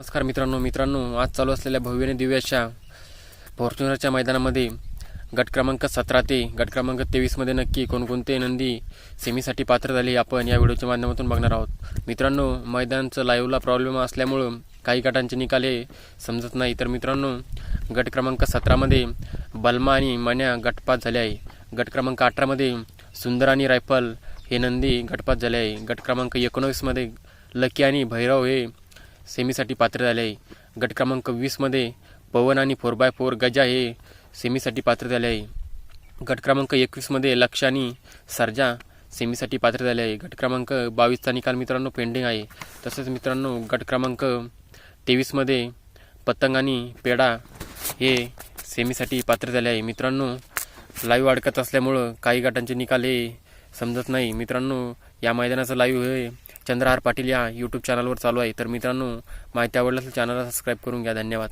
नमस्कार मित्रांनो मित्रांनो आज चालू असलेल्या भव्यने दिव्याच्या फॉर्च्युनरच्या मैदानामध्ये गट क्रमांक सतरा ते गट क्रमांक तेवीसमध्ये नक्की कोणकोणते नंदी सेमीसाठी पात्र झाले आपण या व्हिडिओच्या माध्यमातून बघणार आहोत. मित्रांनो मैदानाचं लाईव्हला प्रॉब्लेम असल्यामुळं काही गटांचे निकाल हे समजत नाही. तर मित्रांनो गट क्रमांक सतरामध्ये बलमा आणि मन्या गटपात झाले आहे. गट क्रमांक अठरामध्ये सुंदर आणि रायफल हे नंदी गटपात झाले आहे. गट क्रमांक एकोणवीसमध्ये लकी आणि भैरव हे सेमीसाठी पात्र झाले आहे. गट क्रमांक वीसमध्ये पवन आणि फोर बाय फोर गजा हे सेमीसाठी पात्र झाले आहे. गट क्रमांक एकवीसमध्ये लक्ष आणि सर्जा सेमीसाठी पात्र झाले आहे. गट क्रमांक बावीसचा निकाल मित्रांनो पेंडिंग आहे. तसंच मित्रांनो गट क्रमांक तेवीसमध्ये पतंग आणि पेडा हे सेमीसाठी पात्र झाले आहे. मित्रांनो लाईव्ह अडकत असल्यामुळं काही गटांचे निकाल हे समजत नाही. मित्रांनो या मैदानाचं लाईव्ह हे चंद्रहार पाटील या यूट्यूब चॅनलवर चालू आहे. तर मित्रांनो माहिती आवडल्यास चॅनलला सबस्क्राईब करून घ्या. धन्यवाद.